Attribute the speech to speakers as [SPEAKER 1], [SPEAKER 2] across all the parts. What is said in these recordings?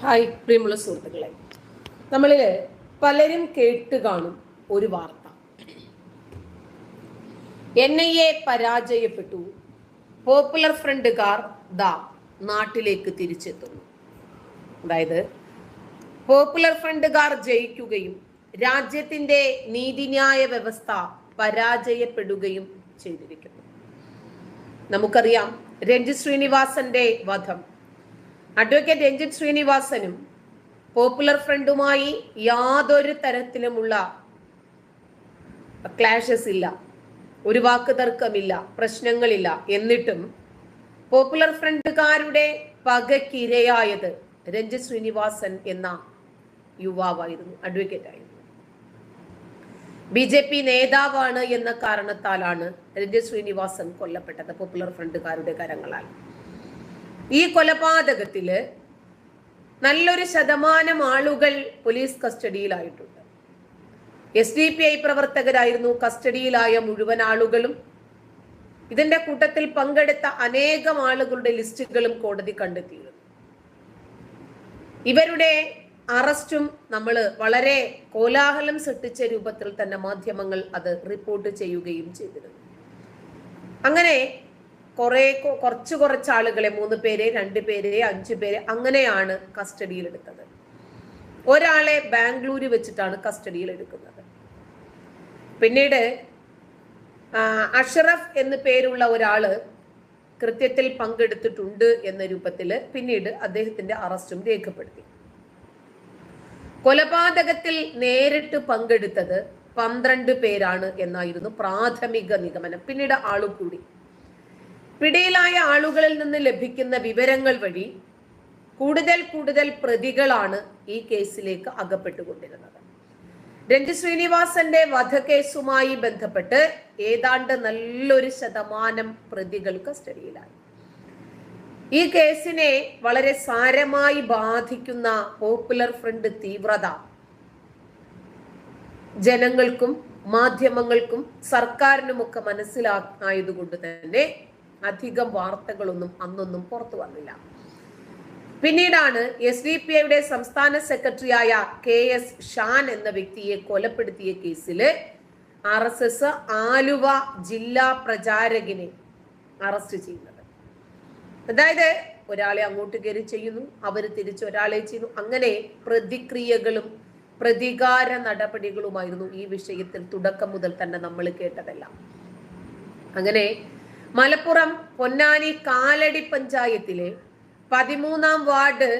[SPEAKER 1] Hi പ്രിയമുള്ള സുഹൃത്തുക്കളെ. നമ്മളിൽ പലരും കേട്ട് കാണും ഒരു വാർത്ത. എൻ ഐ എ പരാജയപ്പെട്ടു. പോപ്പുലർ ഫ്രണ്ടുകാർ ദാ നാട്ടിലേക്ക് തിരിച്ചെത്തുന്നു. അതായത് പോപ്പുലർ ഫ്രണ്ടുകാർ ജയിക്കുകയും രാജ്യത്തിന്റെ നീതിന്യായ വ്യവസ്ഥ പരാജയപ്പെടുകയും ചെയ്തിരിക്കുന്നു. നമുക്കറിയാം രഞ്ജി ശ്രീനിവാസന്റെ വധം. അഡ്വക്കേറ്റ് രഞ്ജിത് ശ്രീനിവാസനും പോപ്പുലർ ഫ്രണ്ടുമായി യാതൊരു തരത്തിലുമുള്ള ക്ലാഷസ് ഇല്ല. ഒരു വാക്ക് തർക്കമില്ല. പ്രശ്നങ്ങളില്ല. എന്നിട്ടും പോപ്പുലർ ഫ്രണ്ടുകാരുടെ പകക്കിരയായത് രഞ്ജിത് ശ്രീനിവാസൻ എന്ന യുവാവായിരുന്നു. അഡ്വക്കേറ്റ് ആയിരുന്നു. ബി ജെ പി നേതാവാണ് എന്ന കാരണത്താലാണ് രഞ്ജിത് ശ്രീനിവാസൻ കൊല്ലപ്പെട്ടത് പോപ്പുലർ ഫ്രണ്ടുകാരുടെ കരങ്ങളാൽ. ഈ കൊലപാതകത്തിൽ നല്ലൊരു ശതമാനം ആളുകൾ പോലീസ് കസ്റ്റഡിയിലായിട്ടുണ്ട്. എസ് ഡി പി ഐ പ്രവർത്തകരായിരുന്നു. കസ്റ്റഡിയിലായ മുഴുവൻ ആളുകളും. ഇതിന്റെ കൂട്ടത്തിൽ പങ്കെടുത്ത അനേകം ആളുകളുടെ ലിസ്റ്റുകളും കോടതി കണ്ടെത്തിയിരുന്നു. ഇവരുടെ അറസ്റ്റും നമ്മൾ വളരെ കോലാഹലം സൃഷ്ടിച്ച രൂപത്തിൽ തന്നെ മാധ്യമങ്ങൾ അത് റിപ്പോർട്ട് ചെയ്യുകയും ചെയ്തിരുന്നു. അങ്ങനെ കുറെ കുറച്ച് കുറച്ച് ആളുകളെ മൂന്ന് പേരെ രണ്ട് പേരെ അഞ്ച് പേരെ അങ്ങനെയാണ് കസ്റ്റഡിയിൽ എടുത്തത് ഒരാളെ ബാംഗ്ലൂര് വെച്ചിട്ടാണ് കസ്റ്റഡിയിൽ എടുക്കുന്നത് പിന്നീട് അഷറഫ് എന്ന് പേരുള്ള ഒരാൾ കൃത്യത്തിൽ പങ്കെടുത്തിട്ടുണ്ട് എന്ന രൂപത്തിൽ പിന്നീട് അദ്ദേഹത്തിന്റെ അറസ്റ്റും രേഖപ്പെടുത്തി. കൊലപാതകത്തിൽ നേരിട്ട് പങ്കെടുത്തത് പന്ത്രണ്ട് പേരാണ് എന്നായിരുന്നു പ്രാഥമിക നിഗമനം. പിന്നീട് ആളു കൂടി പിടിയിലായ ആളുകളിൽ നിന്ന് ലഭിക്കുന്ന വിവരങ്ങൾ വഴി കൂടുതൽ കൂടുതൽ പ്രതികളാണ് ഈ കേസിലേക്ക് അകപ്പെട്ടുകൊണ്ടിരുന്നത്. രഞ്ജിത് ശ്രീനിവാസന്റെ വധക്കേസുമായി ബന്ധപ്പെട്ട് ഏതാണ്ട് നല്ലൊരു ശതമാനം പ്രതികൾ കസ്റ്റഡിയിലായി. ഈ കേസിനെ വളരെ സാരമായി ബാധിക്കുന്ന പോപ്പുലർ ഫ്രണ്ട് തീവ്രത ജനങ്ങൾക്കും മാധ്യമങ്ങൾക്കും സർക്കാരിനുമൊക്കെ മനസ്സിലായതുകൊണ്ട് തന്നെ അധികം വാർത്തകളൊന്നും അന്നൊന്നും പുറത്തു വന്നില്ല. പിന്നീടാണ് എസ് ഡി പി ഐയുടെ സംസ്ഥാന സെക്രട്ടറിയായ കെ എസ് ഷാൻ എന്ന വ്യക്തിയെ കൊലപ്പെടുത്തിയ കേസിൽ ആർ എസ് എസ് ആലുവ ജില്ലാ പ്രചാരകനെ അറസ്റ്റ് ചെയ്യുന്നത്. അതായത് ഒരാളെ അങ്ങോട്ട് കയറി ചെയ്യുന്നു അവർ തിരിച്ച് ഒരാളെ ചെയ്യുന്നു. അങ്ങനെ പ്രതിക്രിയകളും പ്രതികാര നടപടികളുമായിരുന്നു ഈ വിഷയത്തിൽ തുടക്കം മുതൽ തന്നെ നമ്മൾ കേട്ടതെല്ലാം. അങ്ങനെ മലപ്പുറം പൊന്നാനി കാലടി പഞ്ചായത്തിലെ പതിമൂന്നാം വാർഡ്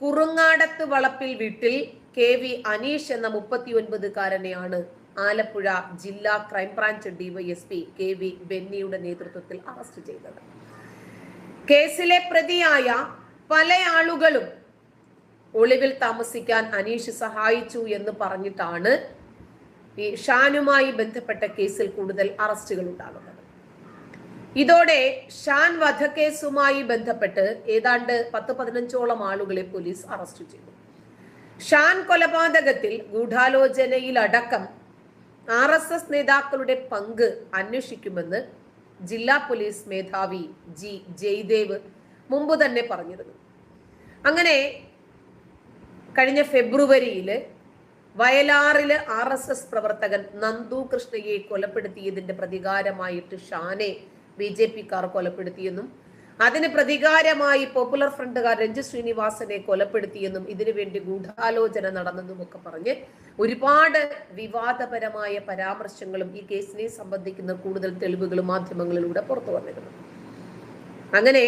[SPEAKER 1] കുറുങ്ങാടത്ത് വളപ്പിൽ വീട്ടിൽ കെ വി അനീഷ് എന്ന മുപ്പത്തിയൊൻപതുകാരനെയാണ് ആലപ്പുഴ ജില്ലാ crime branch DYSP K V ബെന്നിയുടെ നേതൃത്വത്തിൽ അറസ്റ്റ് ചെയ്തത്. കേസിലെ പ്രതിയായ പല ആളുകളും ഒളിവിൽ താമസിക്കാൻ അനീഷ് സഹായിച്ചു എന്ന് പറഞ്ഞിട്ടാണ് ഈ ഷാനുമായി ബന്ധപ്പെട്ട കേസിൽ കൂടുതൽ അറസ്റ്റുകൾ ഉണ്ടാകുന്നത്. ഇതോടെ ഷാൻ വധക്കേസുമായി ബന്ധപ്പെട്ട് ഏതാണ്ട് പത്ത് പതിനഞ്ചോളം ആളുകളെ പോലീസ് അറസ്റ്റ് ചെയ്തു. ഷാൻ കൊലപാതകത്തിൽ ഗൂഢാലോചനയിലടക്കം ആർ എസ് എസ് നേതാക്കളുടെ പങ്ക് അന്വേഷിക്കുമെന്ന് ജില്ലാ പോലീസ് മേധാവി ജി ജയ്ദേവ് മുമ്പ് തന്നെ പറഞ്ഞിരുന്നു. അങ്ങനെ കഴിഞ്ഞ ഫെബ്രുവരിയിൽ വയലാറിൽ ആർ എസ് എസ് പ്രവർത്തകൻ നന്ദു കൃഷ്ണയെ കൊലപ്പെടുത്തിയതിന്റെ പ്രതികാരമായിട്ട് ഷാനെ ബി ജെ പിക്കാർ കൊലപ്പെടുത്തിയെന്നും അതിന് പ്രതികാരമായി പോപ്പുലർ ഫ്രണ്ടുകാർ രഞ്ജു ശ്രീനിവാസനെ കൊലപ്പെടുത്തിയെന്നും ഇതിനുവേണ്ടി ഗൂഢാലോചന നടന്നെന്നും ഒക്കെ പറഞ്ഞ് ഒരുപാട് വിവാദപരമായ പരാമർശങ്ങളും ഈ കേസിനെ സംബന്ധിക്കുന്ന കൂടുതൽ തെളിവുകളും മാധ്യമങ്ങളിലൂടെ പുറത്തു വന്നിരുന്നു. അങ്ങനെ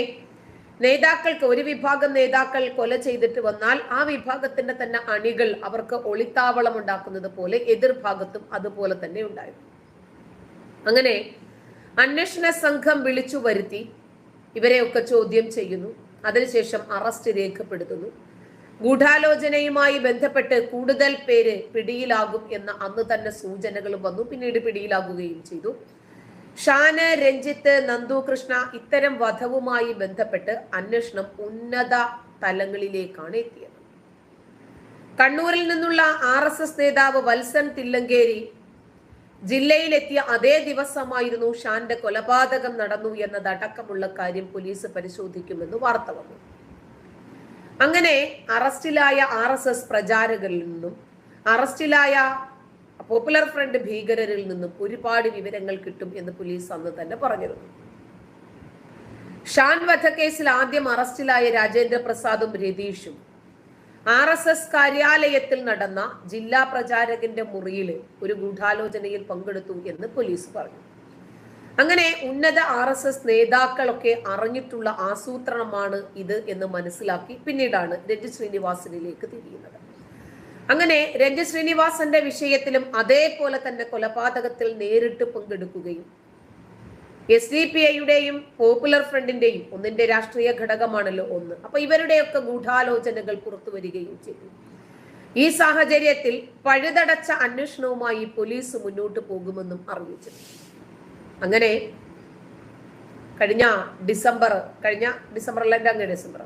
[SPEAKER 1] നേതാക്കൾക്ക് ഒരു വിഭാഗം നേതാക്കൾ കൊല ചെയ്തിട്ട് വന്നാൽ ആ വിഭാഗത്തിന്റെ തന്നെ അണികൾ അവർക്ക് ഒളിത്താവളം ഉണ്ടാക്കുന്നത് പോലെ എതിർഭാഗത്തും അതുപോലെ തന്നെ ഉണ്ടായിരുന്നു. അങ്ങനെ അന്വേഷണ സംഘം വിളിച്ചു വരുത്തി ഇവരെയൊക്കെ ചോദ്യം ചെയ്യുന്നു. അതിനുശേഷം അറസ്റ്റ് രേഖപ്പെടുത്തുന്നു. ഗൂഢാലോചനയുമായി ബന്ധപ്പെട്ട് കൂടുതൽ പേര് പിടിയിലാകും എന്ന അന്ന് തന്നെ സൂചനകളും വന്നു. പിന്നീട് പിടിയിലാകുകയും ചെയ്തു. ഷാന രഞ്ജിത്ത് നന്ദു കൃഷ്ണ ഇത്തരം വധവുമായി ബന്ധപ്പെട്ട് അന്വേഷണം ഉന്നത തലങ്ങളിലേക്കാണ് എത്തിയത്. കണ്ണൂരിൽ നിന്നുള്ള ആർ നേതാവ് വത്സൻ തില്ലങ്കേരി ജില്ലയിലെത്തിയ അതേ ദിവസമായിരുന്നു ഷാന്റെ കൊലപാതകം നടന്നു എന്നതടക്കമുള്ള കാര്യം പോലീസ് പരിശോധിക്കുമെന്ന് വാർത്ത വന്നു. അങ്ങനെ അറസ്റ്റിലായ ആർ എസ് എസ് പ്രചാരകരിൽ നിന്നും അറസ്റ്റിലായ പോപ്പുലർ ഫ്രണ്ട് ഭീകരരിൽ നിന്നും ഒരുപാട് വിവരങ്ങൾ കിട്ടും എന്ന് പോലീസ് അന്ന് തന്നെ പറഞ്ഞിരുന്നു. ഷാൻ വധക്കേസിൽ ആദ്യം അറസ്റ്റിലായ രാജേന്ദ്ര പ്രസാദും രതീഷും ആർ എസ് എസ് കാര്യാലയത്തിൽ നടന്ന ജില്ലാ പ്രചാരകന്റെ മുറിയിൽ ഒരു ഗൂഢാലോചനയിൽ പങ്കെടുത്തു എന്ന് പോലീസ് പറഞ്ഞു. അങ്ങനെ ഉന്നത ആർ എസ് എസ് നേതാക്കളൊക്കെ അറിഞ്ഞിട്ടുള്ള ആസൂത്രണമാണ് ഇത് എന്ന് മനസ്സിലാക്കി പിന്നീടാണ് രഞ്ജിത് ശ്രീനിവാസനിലേക്ക് തിരിയുന്നത്. അങ്ങനെ രഞ്ജി ശ്രീനിവാസന്റെ വിഷയത്തിലും അതേപോലെ തന്നെ കൊലപാതകത്തിൽ നേരിട്ട് പങ്കെടുക്കുകയും എസ് ഡി പി ഐയുടെയും പോപ്പുലർ ഫ്രണ്ടിന്റെയും ഒന്നിന്റെ രാഷ്ട്രീയ ഘടകമാണല്ലോ ഒന്ന്. അപ്പൊ ഇവരുടെയൊക്കെ ഗൂഢാലോചനകൾ പുറത്തു വരികയും ചെയ്തു. ഈ സാഹചര്യത്തിൽ പഴുതടച്ച അന്വേഷണവുമായി പോലീസ് മുന്നോട്ട് പോകുമെന്നും അറിയിച്ചു. അങ്ങനെ കഴിഞ്ഞ ഡിസംബർ കഴിഞ്ഞ ഡിസംബർ അല്ല ഡിസംബർ.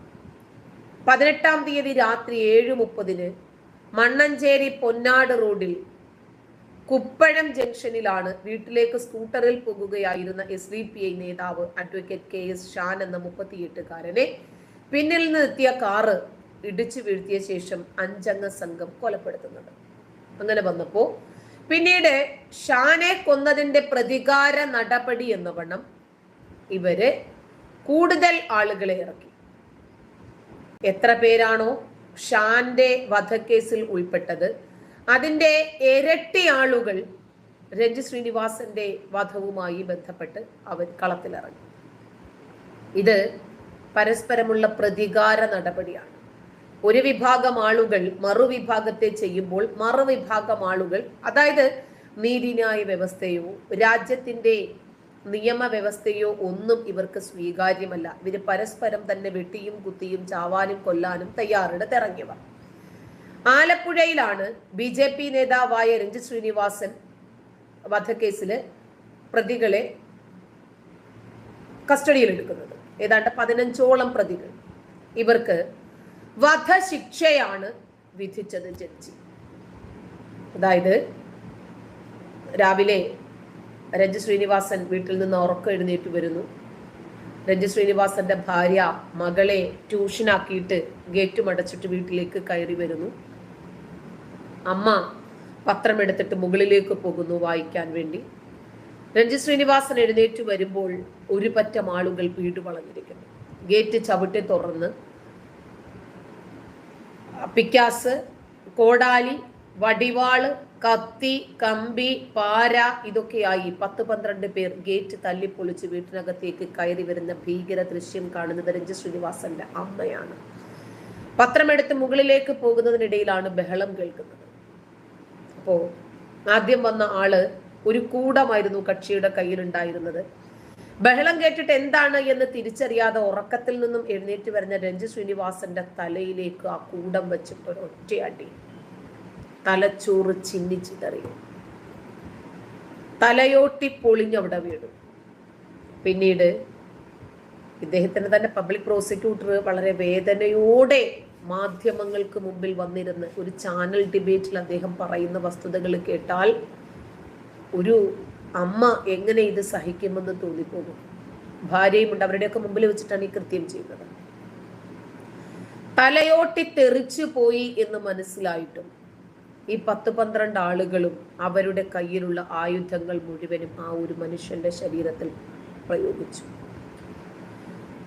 [SPEAKER 1] പതിനെട്ടാം തീയതി രാത്രി ഏഴ് മുപ്പതിന് മണ്ണഞ്ചേരി പൊന്നാട് റോഡിൽ കുപ്പഴം ജംഗ്ഷനിലാണ് വീട്ടിലേക്ക് സ്കൂട്ടറിൽ പോകുകയായിരുന്ന എസ് ഡി പി ഐ നേതാവ് അഡ്വക്കേറ്റ് കെ എസ് ഷാൻ എന്ന മുപ്പത്തിയെട്ടുകാരനെ പിന്നിൽ നിന്നെത്തിയ കാറ് ഇടിച്ചു വീഴ്ത്തിയ ശേഷം അഞ്ചംഗ സംഘം കൊലപ്പെടുത്തുന്നത് അങ്ങനെ വന്നപ്പോ പിന്നീട് ഷാനെ കൊന്നതിന്റെ പ്രതികാര നടപടി എന്ന വണ്ണം ഇവർ കൂടുതൽ ആളുകളെ ഇറക്കി. എത്ര പേരാണോ ഷാന്റെ വധക്കേസിൽ ഉൾപ്പെട്ടത്? അതിന്റെ ഇരട്ടി ആളുകൾ രഞ്ജി ശ്രീനിവാസന്റെ വധവുമായി ബന്ധപ്പെട്ട് അവർ കളത്തിലിറങ്ങി. ഇത് പരസ്പരമുള്ള പ്രതികാര നടപടിയാണ്. ഒരു വിഭാഗം ആളുകൾ മറുവിഭാഗത്തെ ചെയ്യുമ്പോൾ മറുവിഭാഗം ആളുകൾ അതായത് നീതിന്യായ വ്യവസ്ഥയോ രാജ്യത്തിന്റെ നിയമവ്യവസ്ഥയോ ഒന്നും ഇവർക്ക് സ്വീകാര്യമല്ല. ഇവർ പരസ്പരം തന്നെ വെട്ടിയും കുത്തിയും ചാവാനും കൊല്ലാനും തയ്യാറെടുത്തിറങ്ങിയവർ. ആലപ്പുഴയിലാണ് ബി ജെ പി നേതാവായ രഞ്ജിത് ശ്രീനിവാസൻ വധക്കേസിൽ പ്രതികളെ കസ്റ്റഡിയിലെടുക്കുന്നത്. ഏതാണ്ട് പതിനഞ്ചോളം പ്രതികൾ. ഇവർക്ക് വധശിക്ഷയാണ് വിധിച്ചത് ജഡ്ജി. അതായത് രാവിലെ രഞ്ജി ശ്രീനിവാസൻ വീട്ടിൽ നിന്ന് ഉറക്കം എഴുന്നേറ്റ് വരുന്നു. രഞ്ജി ശ്രീനിവാസന്റെ ഭാര്യ മകളെ ട്യൂഷനാക്കിയിട്ട് ഗേറ്റും അടച്ചിട്ട് വീട്ടിലേക്ക് കയറി വരുന്നു. അമ്മ പത്രമെടുത്തിട്ട് മുകളിലേക്ക് പോകുന്നു വായിക്കാൻ വേണ്ടി. രഞ്ജി ശ്രീനിവാസൻ എഴുന്നേറ്റ് വരുമ്പോൾ ഒരു പറ്റം ആളുകൾ വീട് വളഞ്ഞിരിക്കുന്നു. ഗേറ്റ് ചവിട്ടി തുറന്ന് പിക്കാസ് കോടാലി വടിവാൾ കത്തി കമ്പി പാര ഇതൊക്കെയായി പത്ത് പന്ത്രണ്ട് പേർ ഗേറ്റ് തല്ലിപ്പൊളിച്ച് വീട്ടിനകത്തേക്ക് കയറി വരുന്ന ഭീകര ദൃശ്യം കാണുന്നത് രഞ്ജി ശ്രീനിവാസന്റെ അമ്മയാണ്. പത്രമെടുത്ത് മുകളിലേക്ക് പോകുന്നതിനിടയിലാണ് ബഹളം കേൾക്കുന്നത്. അപ്പോ ആദ്യം വന്ന ആൾ ഒരു കൂടമായിരുന്നു കക്ഷിയുടെ കയ്യിലുണ്ടായിരുന്നത്. ബഹളം കേട്ടിട്ട് എന്താണ് എന്ന് തിരിച്ചറിയാതെ ഉറക്കത്തിൽ നിന്നും എഴുന്നേറ്റ് വരുന്ന രഞ്ജി ശ്രീനിവാസന്റെ തലയിലേക്ക് ആ കൂടം വെച്ചിട്ട് ഒരു ഒറ്റയടി. തലച്ചോറ് ചിന്നിച്ചിതറി തലയോട്ടി പൊളിഞ്ഞവിടെ വീണു. പിന്നീട് ഇദ്ദേഹത്തിന് തന്നെ പബ്ലിക് പ്രോസിക്യൂട്ടർ വളരെ വേദനയോടെ മാധ്യമങ്ങൾക്ക് മുമ്പിൽ വന്നിരുന്ന് ഒരു ചാനൽ ഡിബേറ്റിൽ അദ്ദേഹം പറയുന്ന വസ്തുതകൾ കേട്ടാൽ ഒരു അമ്മ എങ്ങനെ ഇത് സഹിക്കുമെന്ന് തോന്നിപ്പോകും. ഭാര്യയുമുണ്ട് അവരുടെയൊക്കെ മുമ്പിൽ വെച്ചിട്ടാണ് ഈ കൃത്യം ചെയ്യുന്നത്. തലയോട്ടി തെറിച്ചു പോയി എന്ന് മനസ്സിലായിട്ടും ഈ പത്ത് പന്ത്രണ്ട് ആളുകളും അവരുടെ കയ്യിലുള്ള ആയുധങ്ങൾ മുഴുവനും ആ ഒരു മനുഷ്യന്റെ ശരീരത്തിൽ പ്രയോഗിച്ചു.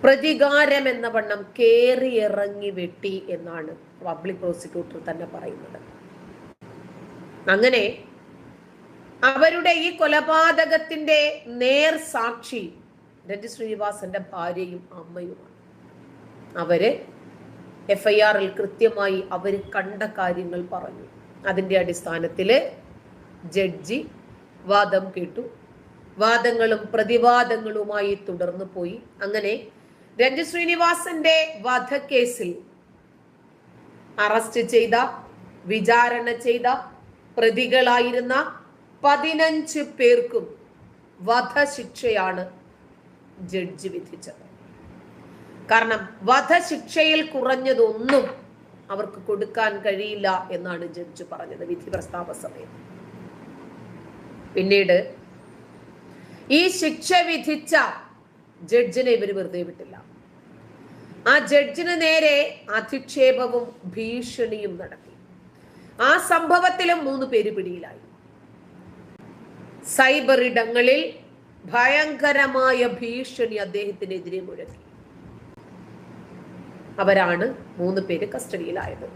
[SPEAKER 1] പ്രതികാരം എന്ന വണ്ണം കേറി ഇറങ്ങി വെട്ടി എന്നാണ് പബ്ലിക് പ്രോസിക്യൂട്ടർ തന്നെ പറയുന്നത്. അങ്ങനെ അവരുടെ ഈ കൊലപാതകത്തിന്റെ നേർ സാക്ഷി രഞ്ജി ശ്രീനിവാസന്റെ ഭാര്യയും അമ്മയുമാണ്. അവർ എഫ് ഐ ആറിൽ കൃത്യമായി അവർ കണ്ട കാര്യങ്ങൾ പറഞ്ഞു. അതിന്റെ അടിസ്ഥാനത്തിൽ ജഡ്ജി വാദം കേട്ടു. വാദങ്ങളും പ്രതിവാദങ്ങളുമായി തുടർന്നു പോയി. അങ്ങനെ രഞ്ജി ശ്രീനിവാസന്റെ വധക്കേസിൽ അറസ്റ്റ് ചെയ്ത വിചാരണ ചെയ്ത പ്രതികളായിരുന്ന പതിനഞ്ച് പേർക്കും വധശിക്ഷയാണ് ജഡ്ജി വിധിച്ചത്. കാരണം വധശിക്ഷയിൽ കുറഞ്ഞതൊന്നും അവർക്ക് കൊടുക്കാൻ കഴിയില്ല എന്നാണ് ജഡ്ജ് പറഞ്ഞത് വിധി പ്രസ്താവ സമയത്ത് പിന്നീട് ഈ ശിക്ഷ വിധിച്ച ജഡ്ജിനെ ഇവർ വെറുതെ വിട്ടില്ല. ആ ജഡ്ജിന് നേരെ അധിക്ഷേപവും ഭീഷണിയും നടത്തി. ആ സംഭവത്തിലും മൂന്ന് പേര് പിടിയിലായി. സൈബർ ഇടങ്ങളിൽ ഭയങ്കരമായ ഭീഷണി അദ്ദേഹത്തിനെതിരെ മുഴക്കി. അവരാണ് മൂന്ന് പേര് കസ്റ്റഡിയിലായത്.